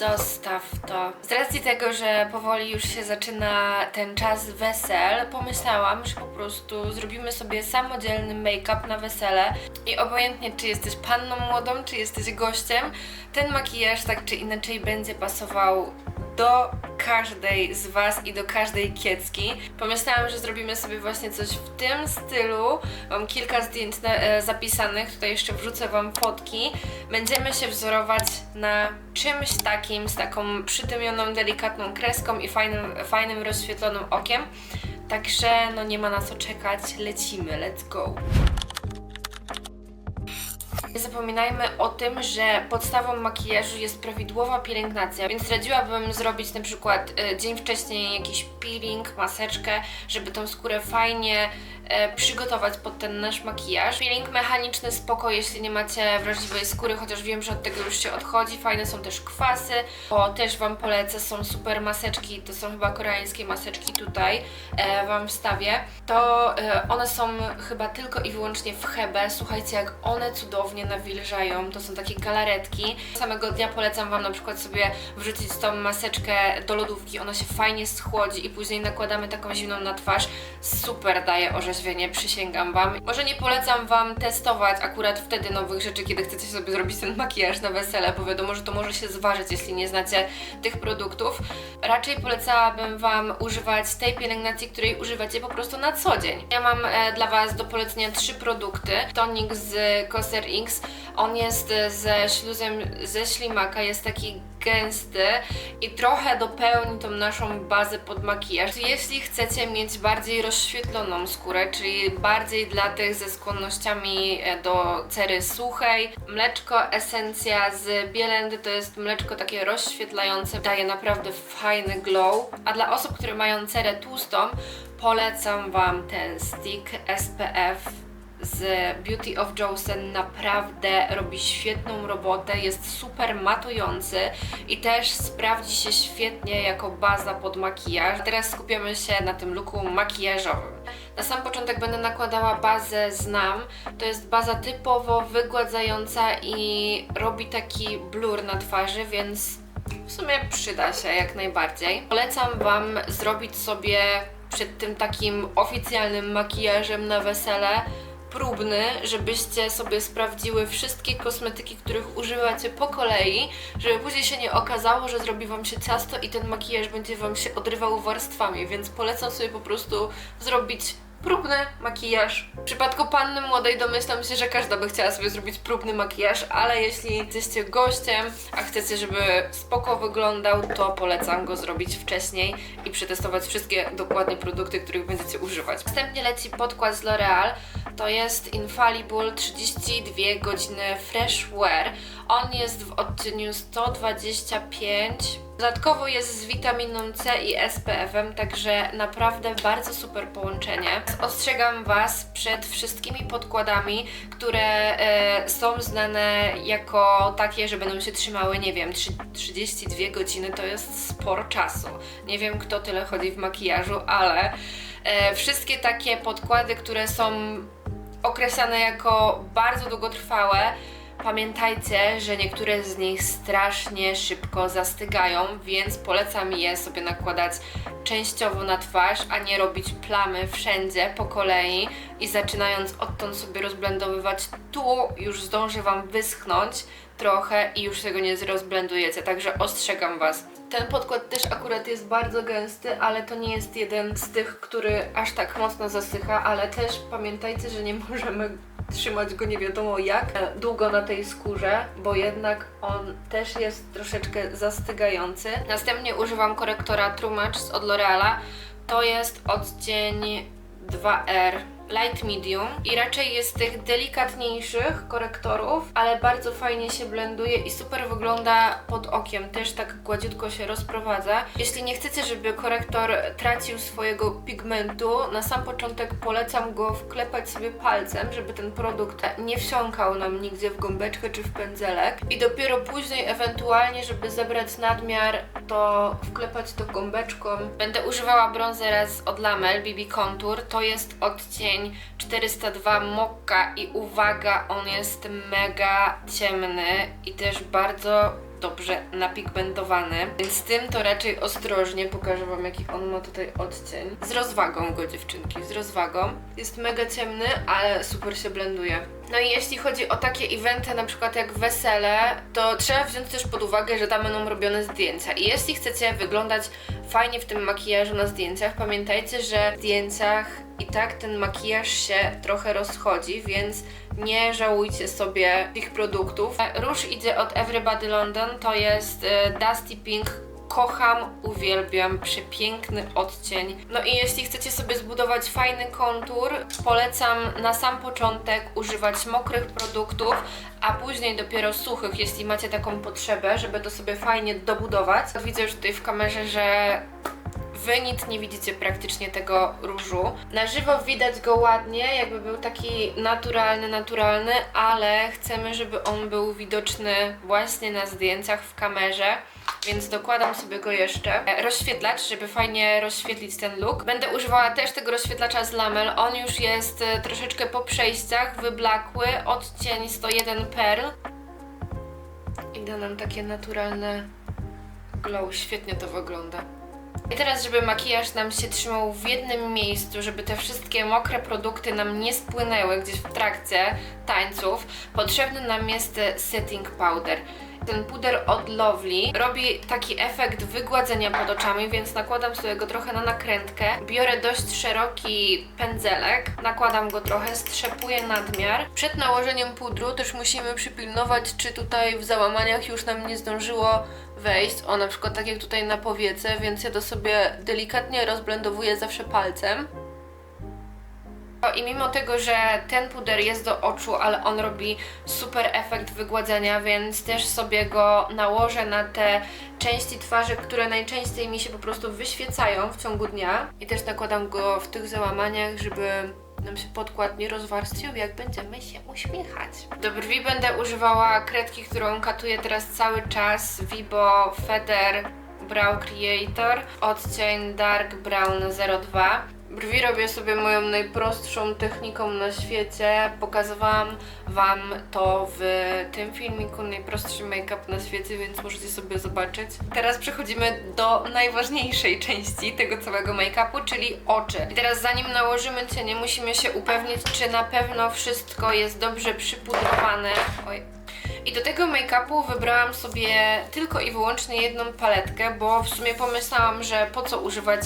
Zostaw to. Z racji tego, że powoli już się zaczyna ten czas wesel, pomyślałam, że po prostu zrobimy sobie samodzielny make-up na wesele i obojętnie czy jesteś panną młodą, czy jesteś gościem, ten makijaż tak czy inaczej będzie pasował do każdej z Was i do każdej kiecki. Pomyślałam, że zrobimy sobie właśnie coś w tym stylu. Mam kilka zdjęć e, zapisanych, tutaj jeszcze wrzucę Wam fotki. Będziemy się wzorować na czymś takim, z taką przytymioną, delikatną kreską i fajnym, fajnym rozświetlonym okiem. Także no nie ma na co czekać, lecimy, let's go. Nie zapominajmy o tym, że podstawą makijażu jest prawidłowa pielęgnacja, więc radziłabym zrobić na przykład e, dzień wcześniej jakiś peeling, maseczkę, żeby tą skórę fajnie e, przygotować pod ten nasz makijaż. Peeling mechaniczny spoko, jeśli nie macie wrażliwej skóry, chociaż wiem, że od tego już się odchodzi. Fajne są też kwasy, bo też Wam polecę, są super maseczki, to są chyba koreańskie maseczki tutaj e, Wam wstawię. To one są chyba tylko i wyłącznie w Hebe. Słuchajcie, jak one cudownie nawilżają. To są takie galaretki. Samego dnia polecam Wam na przykład sobie wrzucić tą maseczkę do lodówki. Ona się fajnie schłodzi i później nakładamy taką zimną na twarz. Super daje orzeźwienie, przysięgam Wam. Może nie polecam Wam testować akurat wtedy nowych rzeczy, kiedy chcecie sobie zrobić ten makijaż na wesele, bo wiadomo, że to może się zważyć, jeśli nie znacie tych produktów. Raczej polecałabym Wam używać tej pielęgnacji, której używacie po prostu na co dzień. Ja mam e, dla Was do polecenia trzy produkty. Tonik z Coser On jest e, ze śluzem ze ślimaka, jest taki gęsty i trochę dopełni tą naszą bazę pod makijaż. Jeśli chcecie mieć bardziej rozświetloną skórę, czyli bardziej dla tych ze skłonnościami e, do cery suchej, mleczko esencja z Bielendy to jest mleczko takie rozświetlające, daje naprawdę fajny glow, a dla osób, które mają cerę tłustą, polecam Wam ten stick SPF z Beauty of Joseon naprawdę robi świetną robotę, jest super matujący i też sprawdzi się świetnie jako baza pod makijaż. Teraz skupiamy się na tym looku makijażowym. Na sam początek będę nakładała bazę Znam. To jest baza typowo wygładzająca i robi taki blur na twarzy, więc w sumie przyda się jak najbardziej. Polecam Wam zrobić sobie przed tym takim oficjalnym makijażem na wesele próbny, żebyście sobie sprawdziły wszystkie kosmetyki, których używacie po kolei, żeby później się nie okazało, że zrobi Wam się ciasto i ten makijaż będzie Wam się odrywał warstwami, więc polecam sobie po prostu zrobić próbny makijaż. W przypadku panny młodej domyślam się, że każda by chciała sobie zrobić próbny makijaż, ale jeśli jesteście gościem, a chcecie, żeby spoko wyglądał, to polecam go zrobić wcześniej i przetestować wszystkie dokładnie produkty, których będziecie używać. Następnie leci podkład z L'Oreal. To jest Infallible 32 godziny Fresh Wear. On jest w odcieniu 125 Dodatkowo jest z witaminą C i SPF-em, także naprawdę bardzo super połączenie. Ostrzegam Was przed wszystkimi podkładami, które e, są znane jako takie, że będą się trzymały, nie wiem, 3, 32 godziny to jest sporo czasu. Nie wiem, kto tyle chodzi w makijażu, ale e, wszystkie takie podkłady, które są określane jako bardzo długotrwałe, Pamiętajcie, że niektóre z nich strasznie szybko zastygają, więc polecam je sobie nakładać częściowo na twarz, a nie robić plamy wszędzie po kolei i zaczynając odtąd sobie rozblendowywać, tu już zdąży Wam wyschnąć trochę i już tego nie zrozblendujecie, także ostrzegam Was. Ten podkład też akurat jest bardzo gęsty, ale to nie jest jeden z tych, który aż tak mocno zasycha, ale też pamiętajcie, że nie możemy trzymać go nie wiadomo jak e, długo na tej skórze, bo jednak on też jest troszeczkę zastygający. Następnie używam korektora True Match od L'Oreala. To jest odcień 2R light medium i raczej jest tych delikatniejszych korektorów, ale bardzo fajnie się blenduje i super wygląda pod okiem, też tak gładziutko się rozprowadza. Jeśli nie chcecie, żeby korektor tracił swojego pigmentu, na sam początek polecam go wklepać sobie palcem, żeby ten produkt nie wsiąkał nam nigdzie w gąbeczkę czy w pędzelek i dopiero później ewentualnie, żeby zebrać nadmiar, to wklepać to gąbeczką. Będę używała bronzera z od Lamel BB Contour, to jest odcień cień 402 Mokka i uwaga, on jest mega ciemny i też bardzo dobrze napigmentowany, więc z tym to raczej ostrożnie. Pokażę Wam, jaki on ma tutaj odcień. Z rozwagą go, dziewczynki, z rozwagą. Jest mega ciemny, ale super się blenduje. No i jeśli chodzi o takie eventy, na przykład jak wesele, to trzeba wziąć też pod uwagę, że tam będą robione zdjęcia. I jeśli chcecie wyglądać fajnie w tym makijażu na zdjęciach, pamiętajcie, że w zdjęciach i tak ten makijaż się trochę rozchodzi, więc nie żałujcie sobie tych produktów. Róż idzie od Everybody London, to jest e, Dusty Pink kocham, uwielbiam, przepiękny odcień. No i jeśli chcecie sobie zbudować fajny kontur, polecam na sam początek używać mokrych produktów, a później dopiero suchych, jeśli macie taką potrzebę, żeby to sobie fajnie dobudować. Widzę już tutaj w kamerze, że Wy nic nie widzicie praktycznie tego różu. Na żywo widać go ładnie, jakby był taki naturalny, naturalny, ale chcemy, żeby on był widoczny właśnie na zdjęciach w kamerze. Więc dokładam sobie go jeszcze. E, Rozświetlacz, żeby fajnie rozświetlić ten look. Będę używała też tego rozświetlacza z Lamel. On już jest e, troszeczkę po przejściach, wyblakły, odcień 101 Pearl. I da nam takie naturalne glow. Świetnie to wygląda. I teraz, żeby makijaż nam się trzymał w jednym miejscu, żeby te wszystkie mokre produkty nam nie spłynęły gdzieś w trakcie tańców, potrzebny nam jest e, setting powder. Ten puder od Lovely robi taki efekt wygładzenia pod oczami, więc nakładam sobie go trochę na nakrętkę. Biorę dość szeroki pędzelek, nakładam go trochę, strzepuję nadmiar. Przed nałożeniem pudru też musimy przypilnować, czy tutaj w załamaniach już nam nie zdążyło wejść. O, na przykład tak jak tutaj na powiece, więc ja to sobie delikatnie rozblendowuję zawsze palcem. I mimo tego, że ten puder jest do oczu, ale on robi super efekt wygładzenia, więc też sobie go nałożę na te części twarzy, które najczęściej mi się po prostu wyświecają w ciągu dnia. I też nakładam go w tych załamaniach, żeby nam się podkład nie rozwarstwił, jak będziemy się uśmiechać. Do brwi będę używała kredki, którą katuję teraz cały czas, Vibo Feather Brow Creator, odcień Dark Brown 02. Brwi robię sobie moją najprostszą techniką na świecie. Pokazywałam Wam to w tym filmiku, najprostszy make-up na świecie, więc możecie sobie zobaczyć. Teraz przechodzimy do najważniejszej części tego całego make-upu, czyli oczy. I teraz zanim nałożymy cienie, musimy się upewnić, czy na pewno wszystko jest dobrze przypudrowane. Oj, i do tego make-upu wybrałam sobie tylko i wyłącznie jedną paletkę, bo w sumie pomyślałam, że po co używać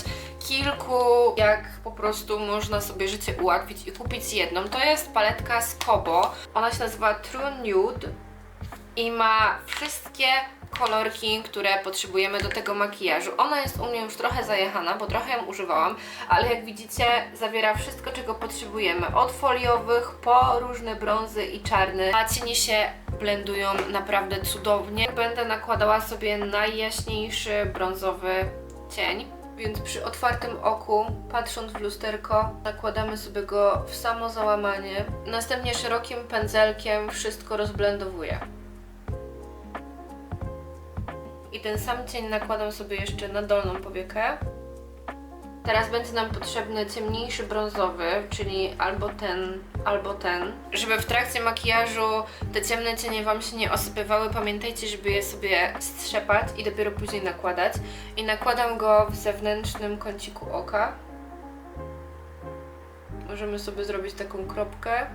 kilku, jak po prostu można sobie życie ułatwić i kupić jedną. To jest paletka z Kobo. Ona się nazywa True Nude i ma wszystkie kolorki, które potrzebujemy do tego makijażu. Ona jest u mnie już trochę zajechana, bo trochę ją używałam, ale jak widzicie zawiera wszystko, czego potrzebujemy. Od foliowych po różne brązy i czarny. A cienie się blendują naprawdę cudownie. Będę nakładała sobie najjaśniejszy brązowy cień. Więc przy otwartym oku, patrząc w lusterko, nakładamy sobie go w samo załamanie. Następnie szerokim pędzelkiem wszystko rozblendowuję. I ten sam cień nakładam sobie jeszcze na dolną powiekę. Teraz będzie nam potrzebny ciemniejszy brązowy, czyli albo ten, albo ten. Żeby w trakcie makijażu te ciemne cienie Wam się nie osypywały, pamiętajcie, żeby je sobie strzepać i dopiero później nakładać. I nakładam go w zewnętrznym kąciku oka. Możemy sobie zrobić taką kropkę,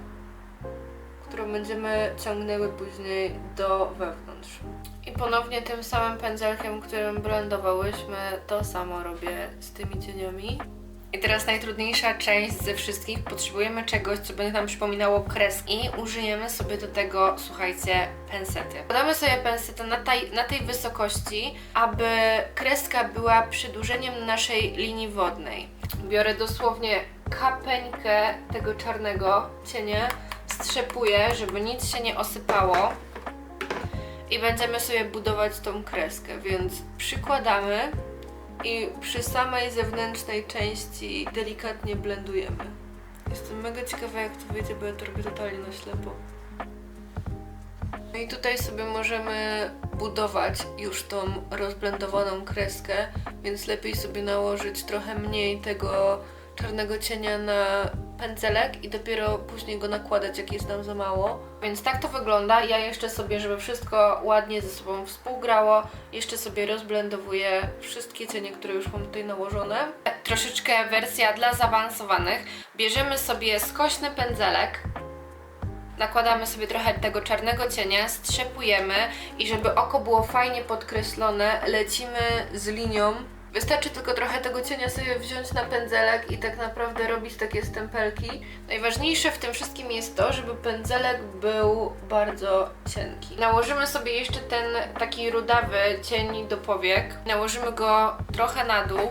którą będziemy ciągnęły później do wewnątrz. I ponownie tym samym pędzelkiem, którym blendowałyśmy, to samo robię z tymi cieniami. I teraz najtrudniejsza część ze wszystkich. Potrzebujemy czegoś, co będzie nam przypominało kreski użyjemy sobie do tego, słuchajcie, pensety. Podamy sobie pensetę na tej, na tej wysokości, aby kreska była przedłużeniem naszej linii wodnej. Biorę dosłownie kapeńkę tego czarnego cienia, strzepuję, żeby nic się nie osypało i będziemy sobie budować tą kreskę, więc przykładamy i przy samej zewnętrznej części delikatnie blendujemy. Jestem mega ciekawa jak to wyjdzie, bo ja to robię totalnie na ślepo. No i tutaj sobie możemy budować już tą rozblendowaną kreskę, więc lepiej sobie nałożyć trochę mniej tego czarnego cienia na pędzelek i dopiero później go nakładać, jak jest nam za mało. Więc tak to wygląda. Ja jeszcze sobie, żeby wszystko ładnie ze sobą współgrało, jeszcze sobie rozblendowuję wszystkie cienie, które już mam tutaj nałożone. Troszeczkę wersja dla zaawansowanych. Bierzemy sobie skośny pędzelek, nakładamy sobie trochę tego czarnego cienia, strzepujemy i żeby oko było fajnie podkreślone, Lecimy z linią. Wystarczy tylko trochę tego cienia sobie wziąć na pędzelek i tak naprawdę robić takie stempelki. Najważniejsze w tym wszystkim jest to, żeby pędzelek był bardzo cienki. nałożymy sobie jeszcze ten taki rudawy cień do powiek. Nałożymy go trochę na dół.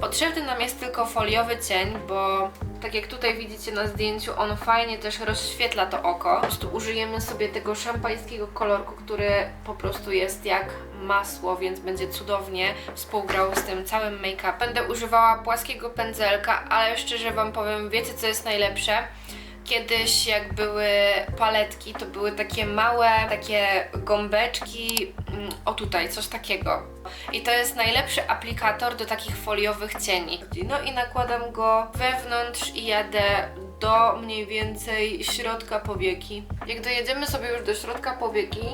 Potrzebny nam jest tylko foliowy cień, bo tak jak tutaj widzicie na zdjęciu, on fajnie też rozświetla to oko. Po prostu użyjemy sobie tego szampańskiego kolorku, który po prostu jest jak masło, więc będzie cudownie współgrał z tym całym make-upem. Będę używała płaskiego pędzelka, ale szczerze Wam powiem, wiecie co jest najlepsze? Kiedyś jak były paletki, to były takie małe, takie gąbeczki, mm, o tutaj, coś takiego. I to jest najlepszy aplikator do takich foliowych cieni. No i nakładam go wewnątrz i jadę do mniej więcej środka powieki. Jak dojedziemy sobie już do środka powieki,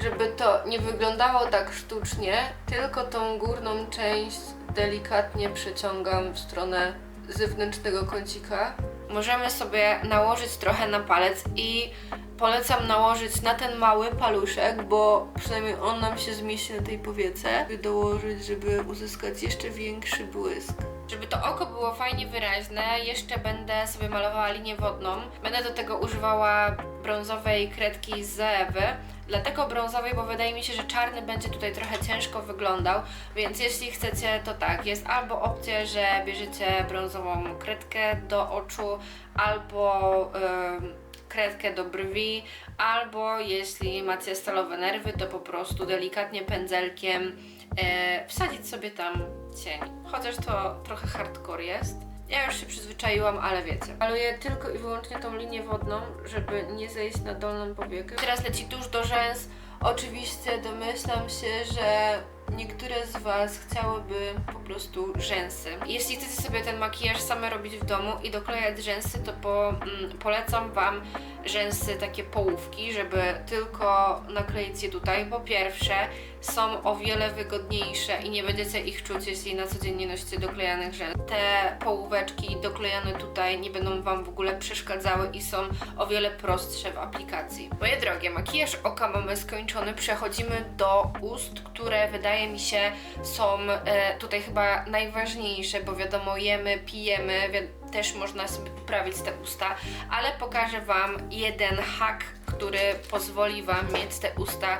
żeby to nie wyglądało tak sztucznie, tylko tą górną część delikatnie przeciągam w stronę zewnętrznego kącika. Możemy sobie nałożyć trochę na palec i polecam nałożyć na ten mały paluszek, bo przynajmniej on nam się zmieści na tej powiece. By dołożyć, żeby uzyskać jeszcze większy błysk. Żeby to oko było fajnie wyraźne, jeszcze będę sobie malowała linię wodną. Będę do tego używała brązowej kredki z Ewy. Dlatego brązowej, bo wydaje mi się, że czarny będzie tutaj trochę ciężko wyglądał, więc jeśli chcecie, to tak, jest albo opcja, że bierzecie brązową kredkę do oczu, albo ym, kredkę do brwi, albo jeśli macie stalowe nerwy, to po prostu delikatnie pędzelkiem e, wsadzić sobie tam cień. Chociaż to trochę hardcore jest. Ja już się przyzwyczaiłam, ale wiecie. Maluję tylko i wyłącznie tą linię wodną, żeby nie zejść na dolną powiekę. Teraz leci tuż do rzęs. Oczywiście domyślam się, że niektóre z Was chciałyby po prostu rzęsy. Jeśli chcecie sobie ten makijaż same robić w domu i doklejać rzęsy, to po, mm, polecam Wam rzęsy takie połówki, żeby tylko nakleić je tutaj. Po pierwsze, są o wiele wygodniejsze i nie będziecie ich czuć, jeśli na co dzień nosicie doklejanych rzęs. Te połóweczki doklejane tutaj nie będą Wam w ogóle przeszkadzały i są o wiele prostsze w aplikacji. Moje drogie, makijaż oka mamy skończony. Przechodzimy do ust, które wydaje mi się są e, tutaj chyba najważniejsze, bo wiadomo, jemy, pijemy, też można sobie poprawić te usta, ale pokażę Wam jeden hack, który pozwoli Wam mieć te usta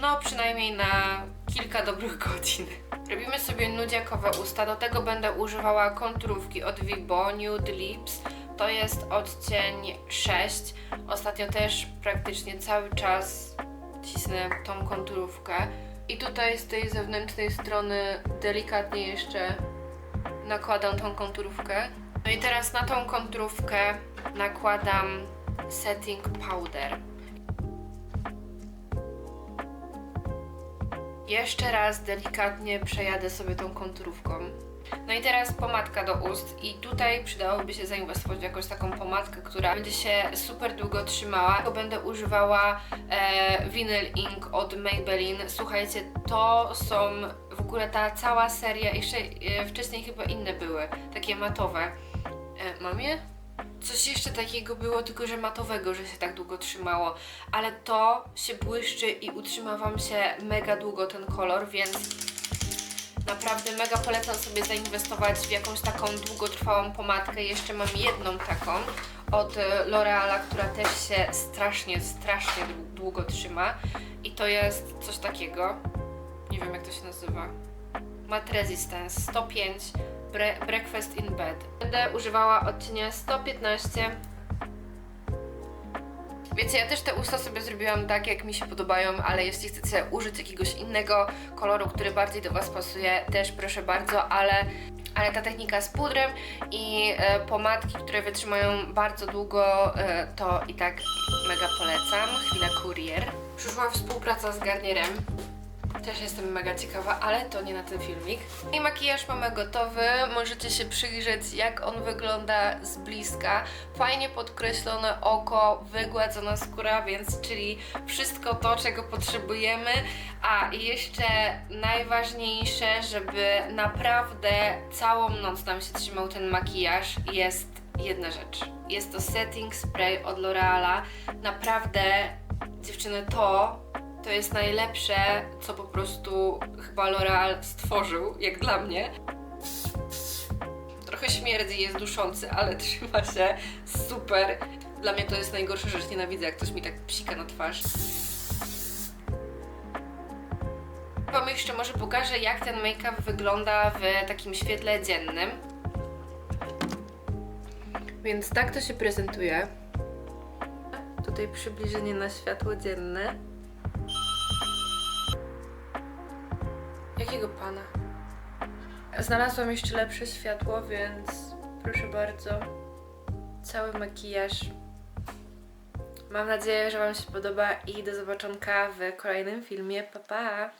no przynajmniej na kilka dobrych godzin. Robimy sobie nudziakowe usta, do tego będę używała konturówki od Vibo Nude Lips. To jest odcień 6. Ostatnio też praktycznie cały czas cisnę tą konturówkę. I tutaj z tej zewnętrznej strony delikatnie jeszcze nakładam tą konturówkę. No i teraz na tą konturówkę nakładam setting powder. Jeszcze raz delikatnie przejadę sobie tą konturówką. No i teraz pomadka do ust i tutaj przydałoby się zainwestować w jakąś taką pomadkę, która będzie się super długo trzymała. Bo będę używała e, Vinyl Ink od Maybelline. Słuchajcie, to są w ogóle ta cała seria, jeszcze e, wcześniej chyba inne były, takie matowe. E, mam je? Coś jeszcze takiego było, tylko że matowego, że się tak długo trzymało. Ale to się błyszczy i utrzyma Wam się mega długo ten kolor, więc naprawdę mega polecam sobie zainwestować w jakąś taką długotrwałą pomadkę. Jeszcze mam jedną taką od e, L'Oreala, która też się strasznie, strasznie dłu- długo trzyma. I to jest coś takiego. Nie wiem jak to się nazywa. Mat Resistance 105 Bre- Breakfast in Bed. Będę używała odcienia 115. Wiecie, ja też te usta sobie zrobiłam tak, jak mi się podobają, ale jeśli chcecie użyć jakiegoś innego koloru, który bardziej do Was pasuje, też proszę bardzo, ale, ale ta technika z pudrem i e, pomadki, które wytrzymają bardzo długo, e, to i tak mega polecam. Chwila kurier. Przyszła współpraca z Garnierem. Też jestem mega ciekawa, ale to nie na ten filmik. I makijaż mamy gotowy. Możecie się przyjrzeć, jak on wygląda z bliska. Fajnie podkreślone oko, wygładzona skóra, więc czyli wszystko to, czego potrzebujemy. A jeszcze najważniejsze, żeby naprawdę całą noc nam się trzymał ten makijaż, jest jedna rzecz. Jest to setting spray od L'Oreala. Naprawdę, dziewczyny, to to jest najlepsze, co po prostu chyba L'Oreal stworzył, jak dla mnie. Trochę śmierdzi, jest duszący, ale trzyma się super. Dla mnie to jest najgorsza rzecz, nienawidzę jak ktoś mi tak psika na twarz. Wam jeszcze może pokażę, jak ten make-up wygląda w takim świetle dziennym. Więc tak to się prezentuje. Tutaj przybliżenie na światło dzienne. Jakiego pana? Znalazłam jeszcze lepsze światło, więc proszę bardzo. Cały makijaż. Mam nadzieję, że Wam się podoba i do zobaczonka w kolejnym filmie. Pa, pa!